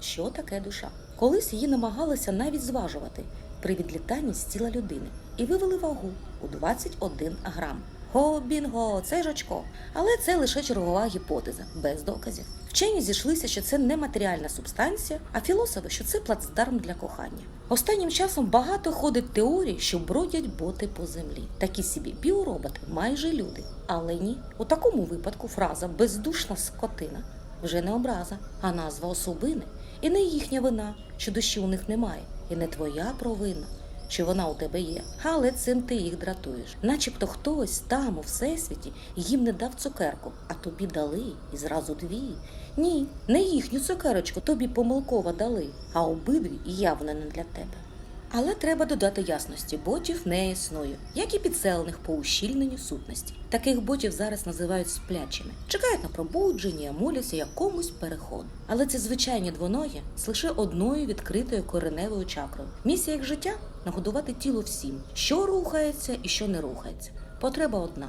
що таке душа. Колись її намагалися навіть зважувати при відлітанні з тіла людини і вивели вагу у 21 грам. Го, бінго, це ж очко. Але це лише чергова гіпотеза, без доказів. Вчені зійшлися, що це не матеріальна субстанція, а філософи, що це плацдарм для кохання. Останнім часом багато ходить теорій, що бродять боти по землі. Такі собі біороботи, майже люди. Але ні, у такому випадку фраза бездушна скотина вже не образа, а назва особини. І не їхня вина, що душі у них немає, і не твоя провина, що вона у тебе є. Але цим ти їх дратуєш. Начебто хтось там у всесвіті їм не дав цукерку, а тобі дали і зразу дві. Ні, не їхню цукерочку тобі помилково дали, а обидві явно не для тебе. Але треба додати ясності, ботів не існує, як і підселених по ущільненню сутності. Таких ботів зараз називають сплячими, чекають на пробудження, моляться якомусь переходу. Але це звичайні двоногі з лише одною відкритою кореневою чакрою. Місія їх життя нагодувати тіло всім, що рухається і що не рухається. Потреба одна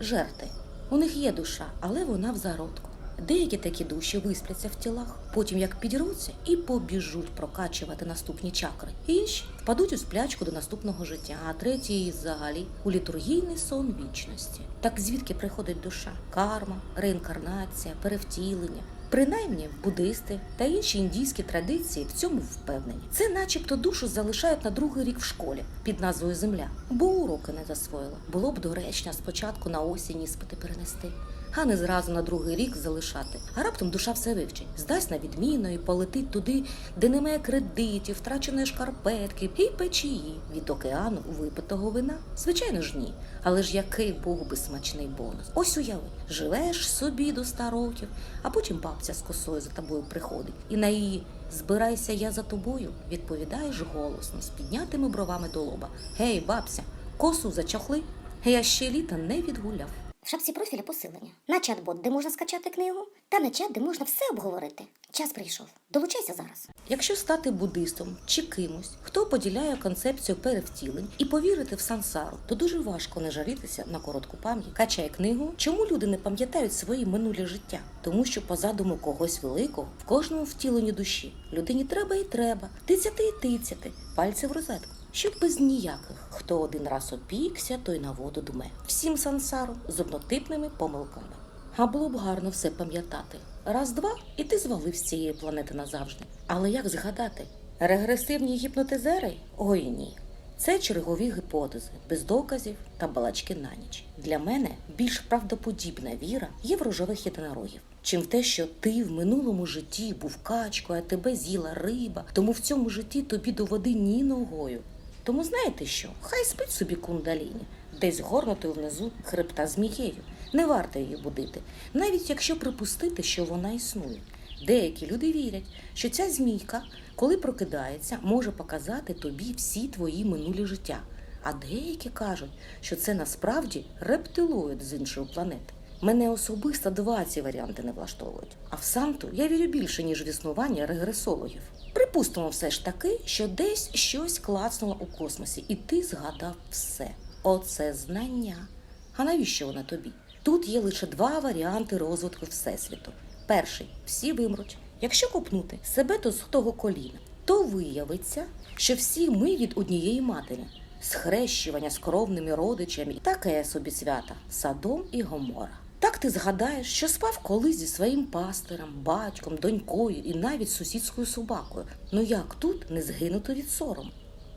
жерти. У них є душа, але вона в зародку. Деякі такі душі виспляться в тілах, потім як підіруться і побіжуть прокачувати наступні чакри. Інші впадуть у сплячку до наступного життя, а треті взагалі у літургійний сон вічності. Так звідки приходить душа? Карма, реінкарнація, перевтілення. Принаймні буддисти та інші індійські традиції в цьому впевнені. Це, начебто, душу залишають на другий рік в школі під назвою Земля, бо уроки не засвоїла. Було б доречно спочатку на осінь іспити перенести, а не зразу на другий рік залишати. А раптом душа все вивчить, здасть на відміну і полетить туди, де немає кредитів, втраченої шкарпетки і печії від океану випитого вина. Звичайно ж ні. Але ж який був би смачний бонус? Ось уяви, живеш собі до ста років, а потім бабця з косою за тобою приходить, і на її збирайся я за тобою, відповідаєш голосно, з піднятими бровами до лоба. Гей, бабця, косу зачохли? Я ще літа не відгуляв. В шапці профіля посилення. На чат-бот, де можна скачати книгу, та на чат, де можна все обговорити. Час прийшов. Долучайся зараз. Якщо стати буддистом чи кимось, хто поділяє концепцію перевтілень і повірити в сансару, то дуже важко не жарітися на коротку пам'ять. Качай книгу, чому люди не пам'ятають свої минулі життя? Тому що по задуму когось великого в кожному втіленні душі людині треба і треба тицяти і тицяти, пальці в розетку. Щоб без ніяких, хто один раз опікся, той на воду дме. Всім сансару з однотипними помилками. А було б гарно все пам'ятати. Раз-два, і ти звалив з цієї планети назавжди. Але як згадати? Регресивні гіпнотизери? Ой ні. Це чергові гіпотези, без доказів та балачки на ніч. Для мене більш правдоподібна віра є в рожових єдинорогів, чим те, що ти в минулому житті був качкою, а тебе з'їла риба, тому в цьому житті тобі до води ні ногою. Тому знаєте що? Хай спить собі кундаліні, десь горнутою внизу хребта змією. Не варто її будити, навіть якщо припустити, що вона існує. Деякі люди вірять, що ця змійка, коли прокидається, може показати тобі всі твої минулі життя. А деякі кажуть, що це насправді рептилоїд з іншої планети. Мене особисто два ці варіанти не влаштовують. А в Санту я вірю більше, ніж в існування регресологів. Припустимо все ж таки, що десь щось клацнуло у космосі, і ти згадав все. Оце знання. А навіщо воно тобі? Тут є лише два варіанти розвитку Всесвіту. Перший всі вимруть. Якщо копнути себе до того коліна, то виявиться, що всі ми від однієї матері. Схрещування з кровними родичами таке собі свята Садом і Гомора. Так ти згадаєш, що спав колись зі своїм пастором, батьком, донькою і навіть сусідською собакою. Ну як тут не згинути від сорому?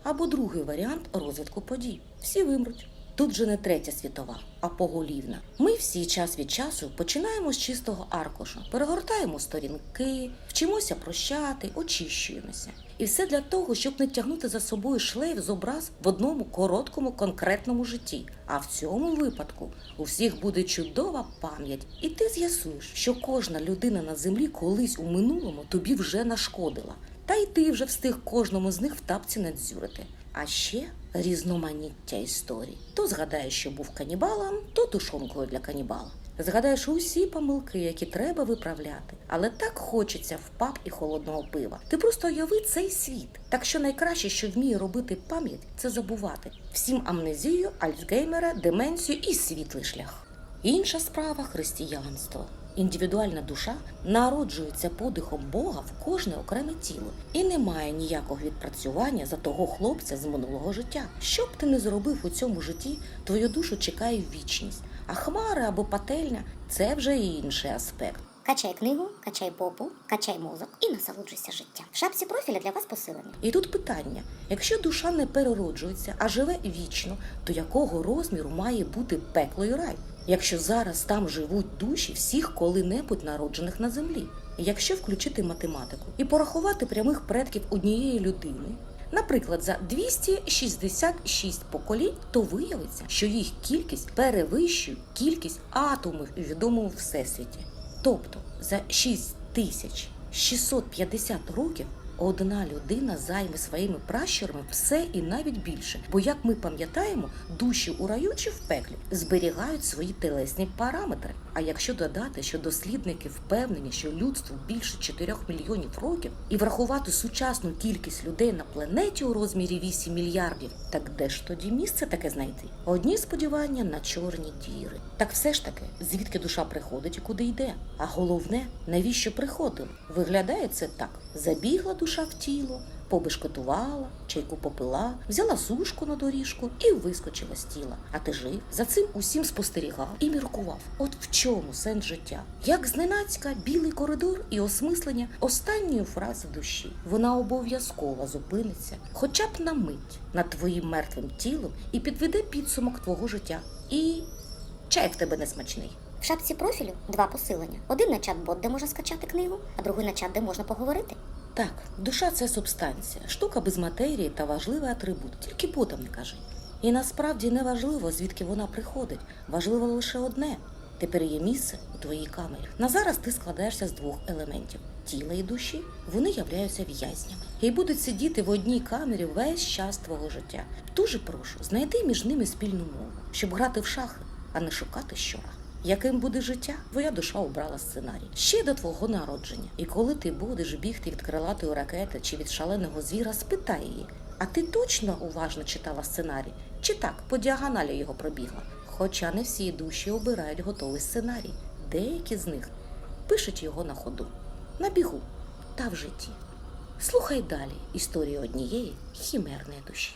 Або другий варіант розвитку подій. Всі вимруть. Тут же не третя світова, а поголівна. Ми всі час від часу починаємо з чистого аркушу, перегортаємо сторінки, вчимося прощати, очищуємося. І все для того, щоб не тягнути за собою шлейф з образ в одному короткому конкретному житті. А в цьому випадку у всіх буде чудова пам'ять, і ти з'ясуєш, що кожна людина на землі колись у минулому тобі вже нашкодила. Та й ти вже встиг кожному з них в тапці надзюрити. А ще різноманіття історій. То згадаєш, що був канібалом, то тушонкою для канібала. Згадаєш усі помилки, які треба виправляти, але так хочеться в паб і холодного пива. Ти просто уяви цей світ. Так що найкраще, що вміє робити пам'ять, це забувати. Всім амнезію, альцгеймера, деменцію і світлий шлях. Інша справа християнство. Індивідуальна душа народжується подихом Бога в кожне окреме тіло і не має ніякого відпрацювання за того хлопця з минулого життя. Що б ти не зробив у цьому житті, твою душу чекає вічність. А хмара або пательня це вже інший аспект. Качай книгу, качай попу, качай мозок і насолоджуйся життям. В шапці профіля для вас посилення. І тут питання: якщо душа не перероджується, а живе вічно, то якого розміру має бути пекло і рай? Якщо зараз там живуть душі всіх коли-небудь народжених на землі, якщо включити математику і порахувати прямих предків однієї людини, наприклад, за 266 поколінь, то виявиться, що їх кількість перевищує кількість атомів у відомому всесвіті. Тобто за 6650 років одна людина займе своїми пращурами все і навіть більше. Бо, як ми пам'ятаємо, душі у раю чи в пеклі зберігають свої телесні параметри. А якщо додати, що дослідники впевнені, що людству більше 4 мільйонів років, і врахувати сучасну кількість людей на планеті у розмірі 8 мільярдів, так де ж тоді місце таке знайти? Одні сподівання на чорні діри. Так все ж таки, звідки душа приходить і куди йде? А головне, навіщо приходила? Виглядає це так: забігла душа в тіло, побешкотувала, чайку попила, взяла сушку на доріжку і вискочила з тіла. А ти жив, за цим усім спостерігав і міркував. От в чому сенс життя? Як зненацька білий коридор і осмислення останньої фрази душі. Вона обов'язково зупиниться, хоча б на мить над твоїм мертвим тілом і підведе підсумок твого життя. І чай в тебе не смачний. В шапці профілю два посилення. Один на чат-бот, де можна скачати книгу, а другий на чат, де можна поговорити. Так, душа це субстанція, штука без матерії та важливий атрибут, тільки потом не кажи. І насправді не важливо, звідки вона приходить. Важливо лише одне. Тепер є місце у твоїй камері. На зараз ти складаєшся з двох елементів тіла і душі. Вони являються в'язнями і будуть сидіти в одній камері весь час твого життя. Дуже прошу, знайди між ними спільну мову, щоб грати в шахи, а не шукати щора. Яким буде життя, твоя душа обрала сценарій ще до твого народження. І коли ти будеш бігти від крилатої ракети чи від шаленого звіра, спитай її. А ти точно уважно читала сценарій? Чи так по діагоналі його пробігла? Хоча не всі душі обирають готовий сценарій. Деякі з них пишуть його на ходу, на бігу та в житті. Слухай далі історію однієї хімерної душі.